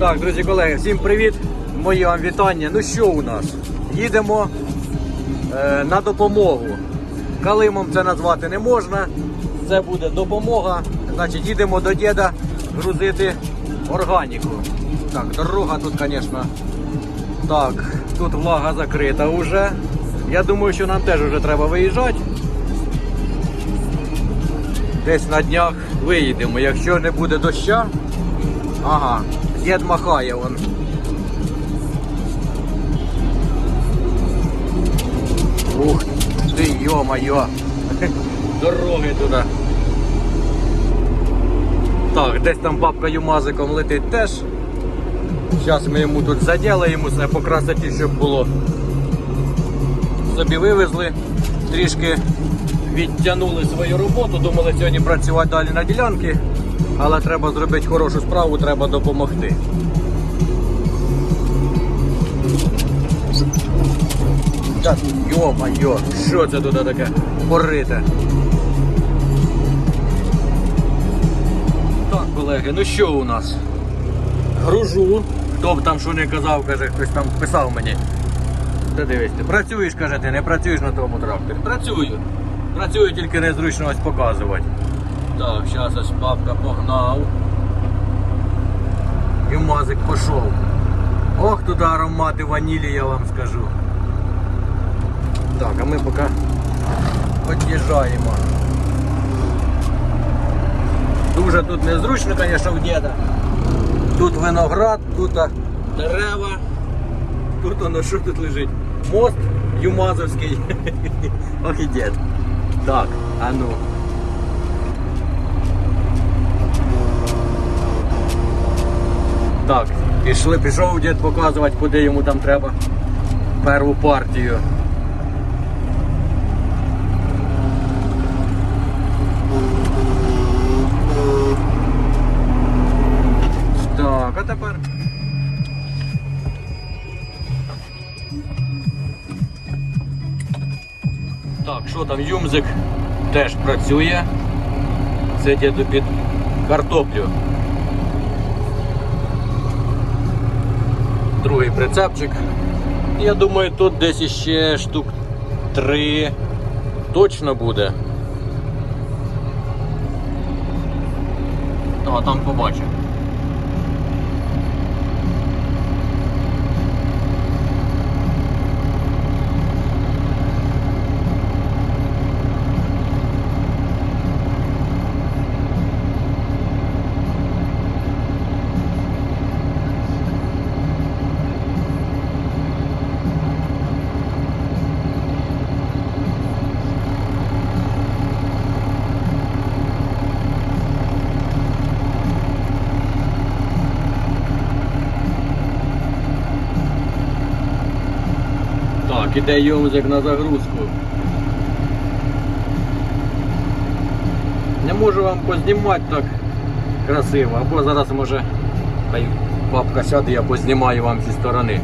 Так, друзі колеги, всім привіт! Мої вам вітання. Ну що у нас? Їдемо е, на допомогу. Калимом це назвати не можна. Це буде допомога. Значить, їдемо до діда грузити органіку. Так, дорога тут, звісно. Так, тут влага закрита вже. Я думаю, що нам теж вже треба виїжджати. Десь на днях виїдемо. Якщо не буде доща, ага, дід махає вон. Ух ти, йо-моє. Дороги туди. Так, десь там бабка юмазиком летить теж. Зараз ми йому тут заділаємо все по красоті, щоб було. Собі вивезли, трішки відтягнули свою роботу, думали сьогодні працювати далі на ділянці, але треба зробити хорошу справу, треба допомогти. Так, йо-майо, що це тут таке порите? Так, колеги, ну що у нас? Гружу. Хто б там що не казав, каже, хтось там писав мені. Та дивись, ти працюєш, каже, ти не працюєш на тому тракторі. Працюю. Працюю, тільки незручно ось показувати. Так, зараз ось папка погнав. І мазик пішов. Ох, туди аромати ванілі, я вам скажу. Так, а ми поки під'їжджаємо. Дуже тут незручно, звісно, в діда. Тут виноград, тут а, дерева. Тут воно що тут лежить? Мост Юмазовський. Ох і дід. Так, а ну. Так, пішли, пішов дід показувати, куди йому там треба перву партію. Так, а тепер. Так, що там юмзик теж працює. Це діду під картоплю. Другий прицепчик. Я думаю, тут десь іще штук три точно буде. Ну, а там побачимо. Так, іде юмзик на загрузку. Не можу вам познімати так красиво, або зараз може хай бабка сяде, я познімаю вам зі сторони.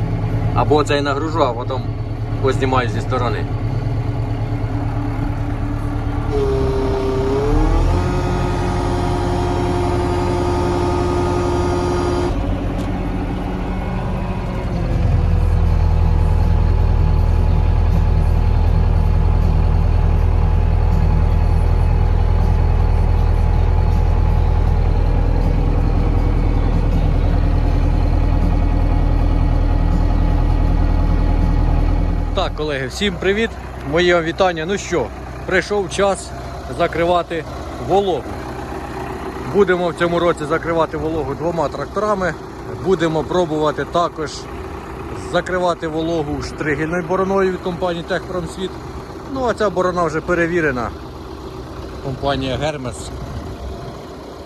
Або це і нагружу, а потім познімаю зі сторони. Так, колеги, всім привіт! Моє вітання. Ну що, прийшов час закривати вологу. Будемо в цьому році закривати вологу двома тракторами. Будемо пробувати також закривати вологу штригельною бороною від компанії Техпромсвіт. Ну а ця борона вже перевірена. Компанія Гермес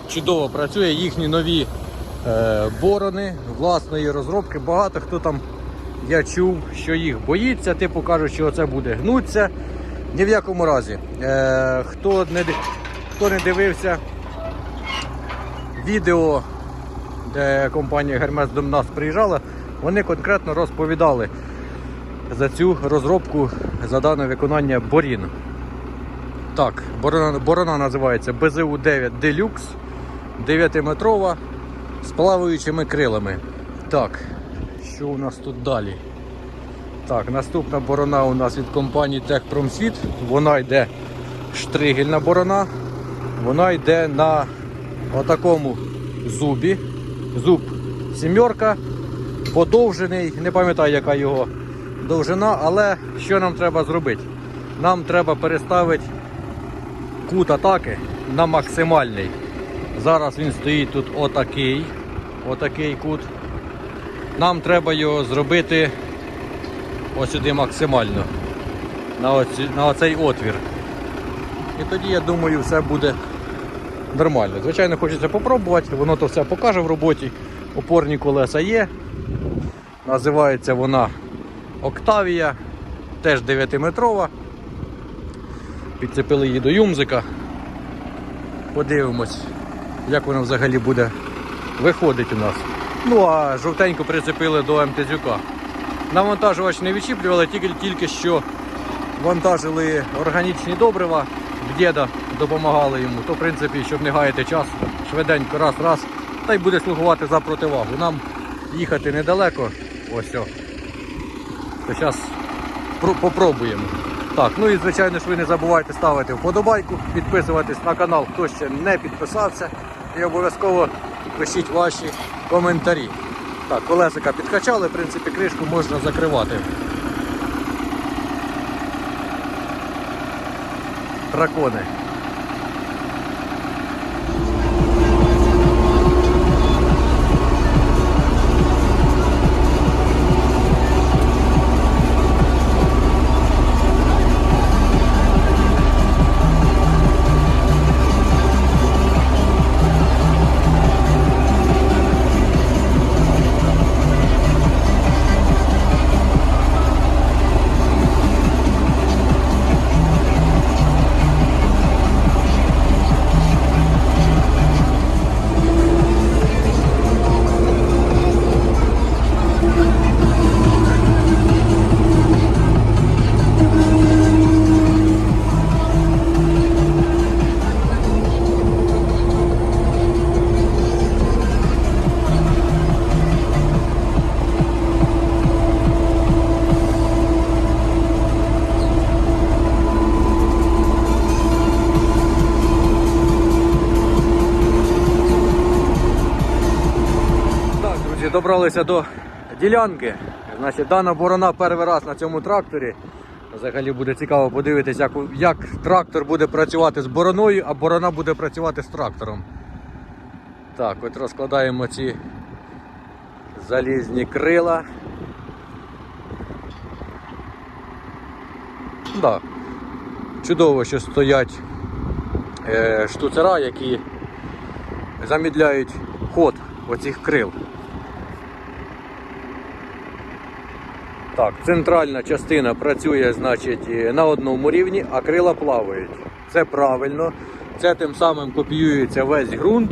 чудово працює, їхні нові е, борони власної розробки. Багато хто там я чув, що їх боїться, типу кажуть, що це буде гнуться. Ні в якому разі. Е, хто, не, хто не дивився відео, де компанія Гермес до нас приїжджала, вони конкретно розповідали за цю розробку за дане виконання борін. Так, борона, борона називається БЗУ-9 Deluxe, 9-метрова з плаваючими крилами. Так, що у нас тут далі? Так, наступна борона у нас від компанії Техпромсвіт. Вона йде штригельна борона. Вона йде на отакому зубі. Зуб сімерка, подовжений, не пам'ятаю, яка його довжина, але що нам треба зробити? Нам треба переставити кут атаки на максимальний. Зараз він стоїть тут отакий, отакий кут. Нам треба його зробити ось сюди максимально. На, оці, на оцей отвір. І тоді, я думаю, все буде нормально. Звичайно, хочеться попробувати, воно то все покаже в роботі. Опорні колеса є. Називається вона Октавія, теж 9-метрова. Підцепили її до юмзика. Подивимось, як вона взагалі буде виходить у нас. Ну а жовтеньку прицепили до МТЗюка. Навантажувач не відчіплювали, тільки, тільки що вантажили органічні добрива, діда допомагали йому. То, в принципі, щоб не гаяти час, швиденько раз-раз, та й буде слугувати за противагу. Нам їхати недалеко. Ось. То зараз попробуємо. Так, ну і звичайно ж ви не забувайте ставити вподобайку, підписуватись на канал, хто ще не підписався. І обов'язково пишіть ваші коментарі. Так, колесика підкачали, в принципі, кришку можна закривати. Дракони. Добралися до ділянки. Значить, дана борона перший раз на цьому тракторі. Взагалі буде цікаво подивитися, як, як трактор буде працювати з бороною, а борона буде працювати з трактором. Так, от розкладаємо ці залізні крила. Да. Чудово, що стоять е, штуцера, які замідляють ход оцих крил. Так, центральна частина працює значить, на одному рівні, а крила плавають. Це правильно. Це тим самим копіюється весь ґрунт.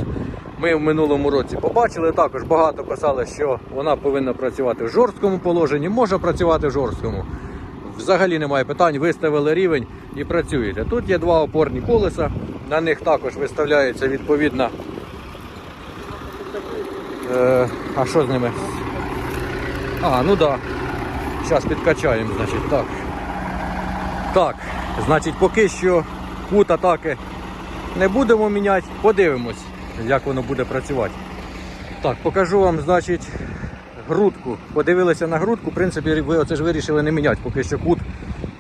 Ми в минулому році побачили також багато писали, що вона повинна працювати в жорсткому положенні, може працювати в жорсткому. Взагалі немає питань, виставили рівень і працюєте. Тут є два опорні колеса, на них також виставляється відповідна. Е, а що з ними? А, ну так. Да. Зараз підкачаємо, значить, так. Так, значить, поки що кут атаки не будемо міняти, подивимось, як воно буде працювати. Так, покажу вам, значить, грудку. Подивилися на грудку, в принципі, ви оце ж вирішили не міняти, поки що кут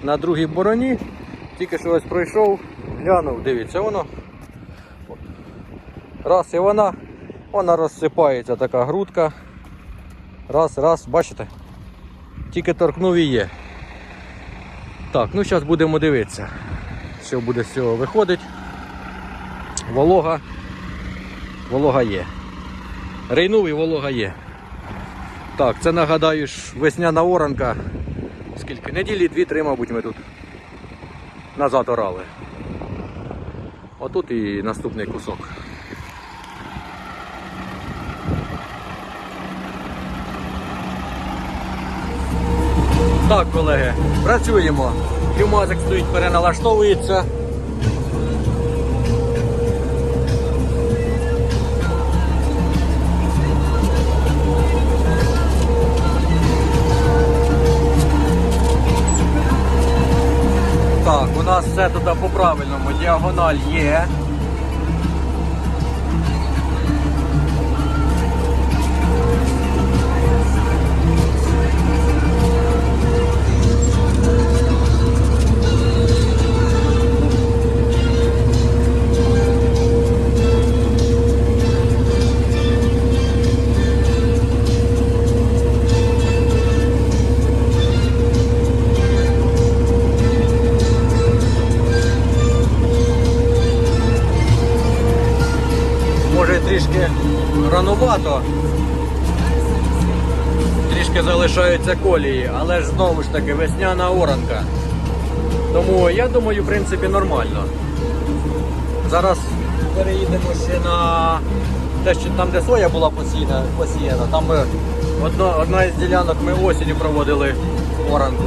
на другій бороні. Тільки що ось пройшов, глянув, дивіться, воно. Раз і вона, вона розсипається така грудка. Раз, раз, бачите? Тільки торкнув і є. Так, ну зараз будемо дивитися, що буде з цього виходить. Волога. Волога є. Рейнув і волога є. Так, це нагадаю ж весняна оранка. Скільки? Неділі дві-три, мабуть, ми тут назад орали. Отут і наступний кусок. Так, колеги, працюємо. Півмазик стоїть, переналаштовується. Так, у нас все туди по правильному. Діагональ є. Ранувато. Трішки залишаються колії, але ж знову ж таки весняна оранка. Тому я думаю, в принципі, нормально. Зараз переїдемо ще на те, що там, де соя була посіяна, посіяна. Там ми одна, одна із ділянок ми осінню проводили оранку.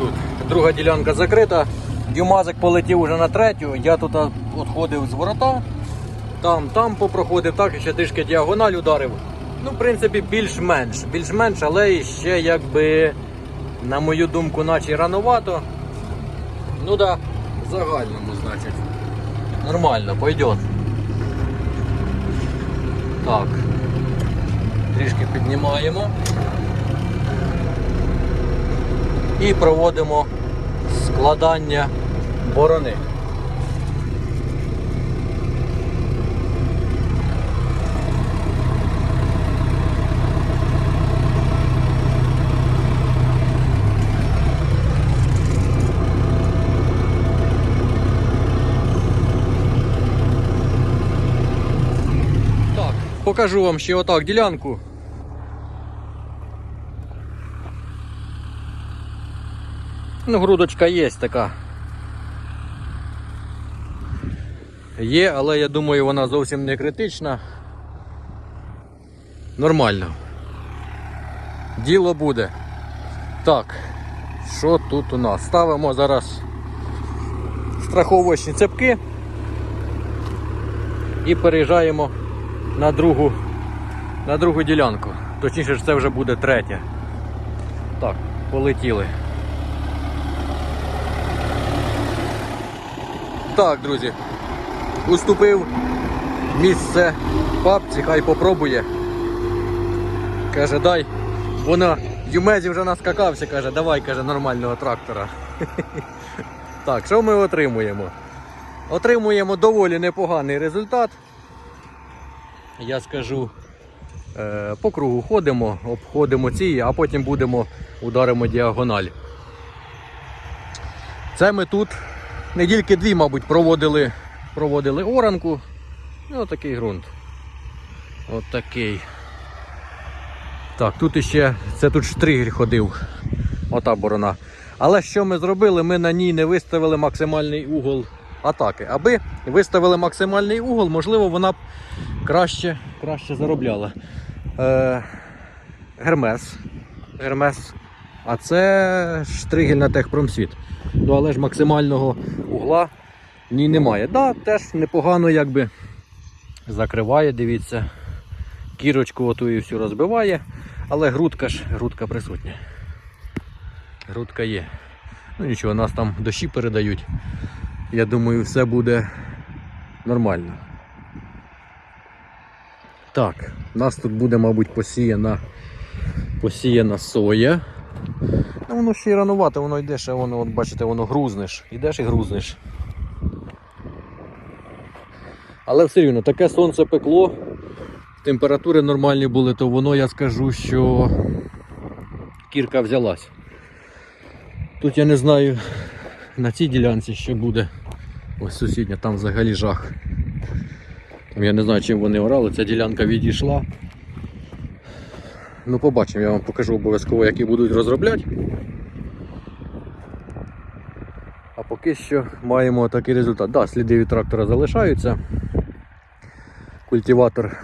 Тут? Друга ділянка закрита. Дюмазик полетів уже на третю. Я тут відходив з ворота, там, там попроходив, так і ще трішки діагональ ударив. Ну, в принципі, більш-менш, більш-менш, але і ще якби, на мою думку, наче рановато. Ну да, в загальному, значить. Нормально, пойдет. Так. Трішки піднімаємо. І проводимо складання борони. Покажу вам ще отак ділянку. Ну, грудочка є така. Є, але я думаю, вона зовсім не критична. Нормально. Діло буде. Так, що тут у нас? Ставимо зараз страховочні цепки і переїжджаємо на другу, на другу ділянку. Точніше, це вже буде третя. Так, полетіли. Так, друзі, уступив місце папці, хай попробує. Каже, дай. Вона Юмезі вже наскакався, каже, давай каже, нормального трактора. Так, що ми отримуємо? Отримуємо доволі непоганий результат. Я скажу, е, по кругу ходимо, обходимо ці, а потім будемо ударимо діагональ. Це ми тут недільки дві, мабуть, проводили, проводили оранку. Ну, такий ґрунт. От такий. Так, тут іще, це тут штригель ходив. Ота борона. Але що ми зробили? Ми на ній не виставили максимальний угол атаки. Аби виставили максимальний угол, можливо, вона б краще, краще заробляла. Е, Гермес. Гермес. А це штригель на техпромсвіт. Ну, але ж максимального угла в ній немає. Да, теж непогано якби закриває, дивіться. Кірочку оту і всю розбиває, але грудка ж, грудка присутня. Грудка є. Ну нічого, нас там дощі передають. Я думаю, все буде нормально. Так, у нас тут буде, мабуть, посіяна, посіяна соя. Ну, воно ще й ранувато, воно йде, ще воно, от бачите, воно грузнеш. Ідеш і грузнеш. Але все рівно таке сонце пекло, температури нормальні були, то воно я скажу, що кірка взялась. Тут я не знаю на цій ділянці що буде. Ось сусідня, там взагалі жах. Там я не знаю, чим вони орали, ця ділянка відійшла. Ну, побачимо, я вам покажу обов'язково, які будуть розробляти. А поки що маємо такий результат. Да, сліди від трактора залишаються. Культиватор,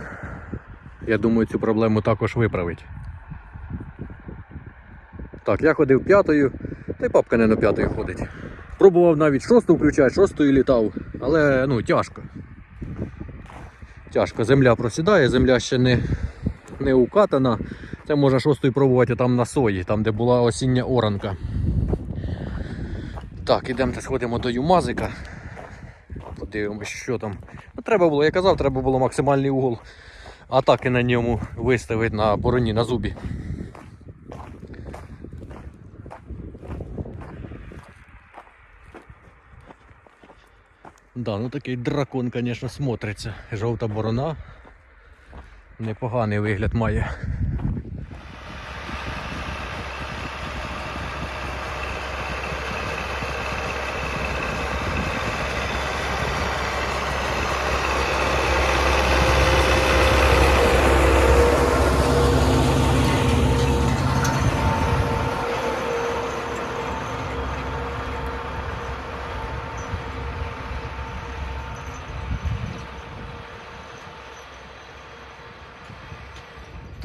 я думаю, цю проблему також виправить. Так, я ходив п'ятою, та й папка не на п'ятою ходить. Пробував навіть шосту включати, шостою літав, але ну, тяжко. Тяжко. Земля просідає, земля ще не, не укатана. Це можна шостою пробувати там на сої, там де була осіння оранка. Так, ідемо сходимо до Юмазика. Подивимось, що там. Ну, треба було, я казав, треба було максимальний угол атаки на ньому виставити на бороні, на зубі. Да, ну такий дракон, звісно, смотриться. Жовта борона. Непоганий вигляд має.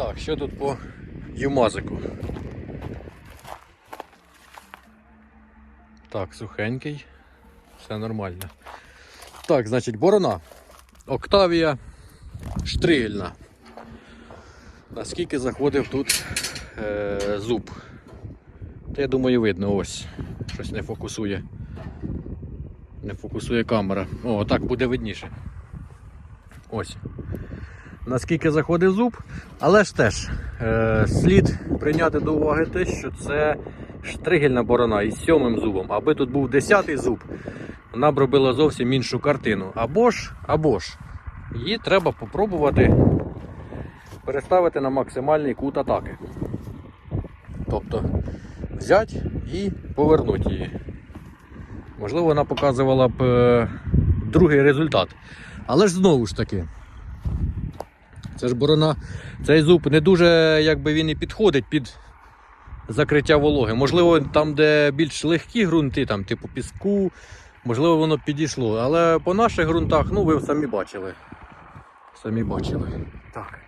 Так, що тут по юмазику? Так, сухенький. Все нормально. Так, значить, борона. Октавія штригельна. Наскільки заходив тут е, зуб? Та я думаю, видно, ось. Щось не фокусує. Не фокусує камера. О, так буде видніше. Ось наскільки заходить зуб, але ж теж е, слід прийняти до уваги те, що це штригельна борона із сьомим зубом. Аби тут був десятий зуб, вона б робила зовсім іншу картину. Або ж, або ж, її треба попробувати переставити на максимальний кут атаки. Тобто взяти і повернути її. Можливо, вона показувала б е, другий результат. Але ж знову ж таки. Це ж борона, цей зуб не дуже якби він і підходить під закриття вологи. Можливо, там, де більш легкі ґрунти, там, типу піску, можливо, воно підійшло. Але по наших ґрунтах, ну ви самі бачили. Самі бачили. Так.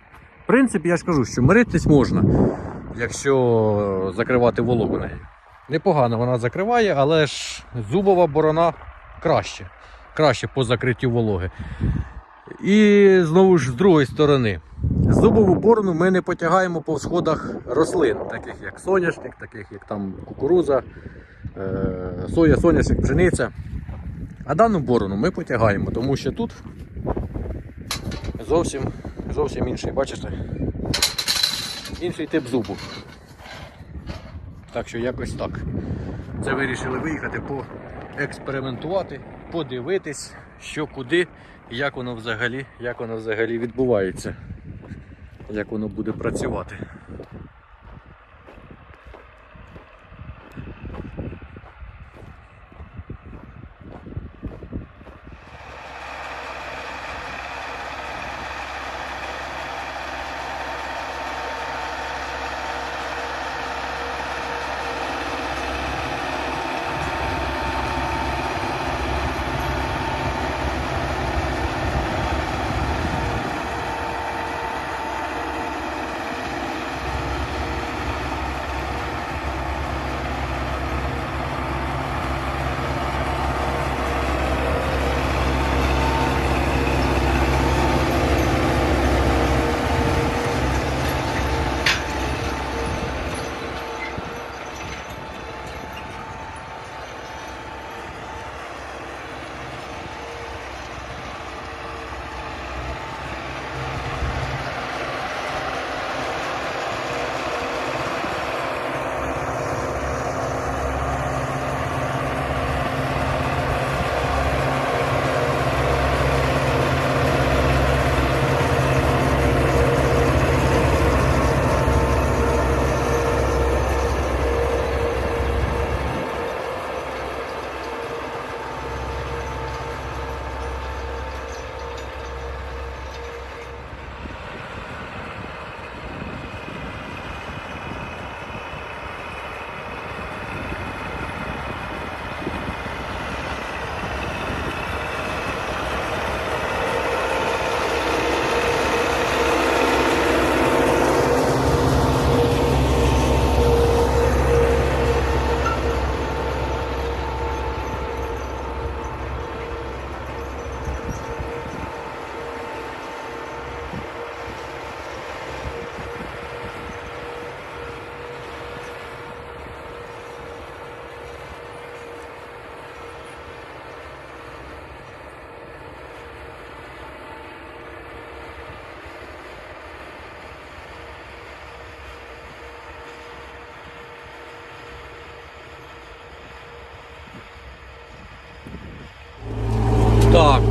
В принципі, я ж кажу, що миритись можна, якщо закривати вологу нею. Непогано вона закриває, але ж зубова борона краще. Краще по закриттю вологи. І знову ж з другої сторони, зубову борону ми не потягаємо по сходах рослин, таких як соняшник, таких як там кукуруза, е, соя, соняшник, пшениця. А дану борону ми потягаємо, тому що тут зовсім, зовсім інший, бачите? Інший тип зубу. Так що якось так. Це вирішили виїхати поекспериментувати, подивитись, що куди як воно взагалі, як воно взагалі відбувається, як воно буде працювати.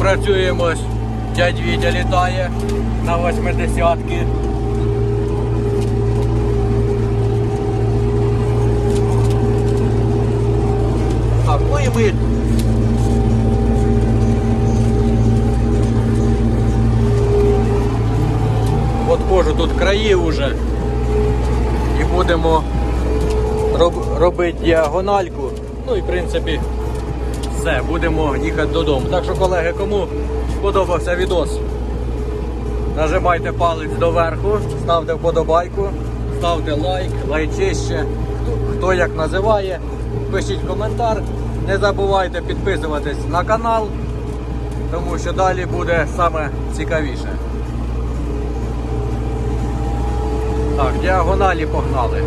Працюємо, ось дядь Вітя літає на восьмидесятки. Так, ну і ми тут краї вже. І будемо роб- робити діагональку. Ну і в принципі все, будемо їхати додому. Так що, колеги, кому сподобався відос, нажимайте палець доверху, ставте вподобайку, ставте лайк, лайчище, хто як називає, пишіть коментар. Не забувайте підписуватись на канал, тому що далі буде саме цікавіше. Так, діагоналі погнали.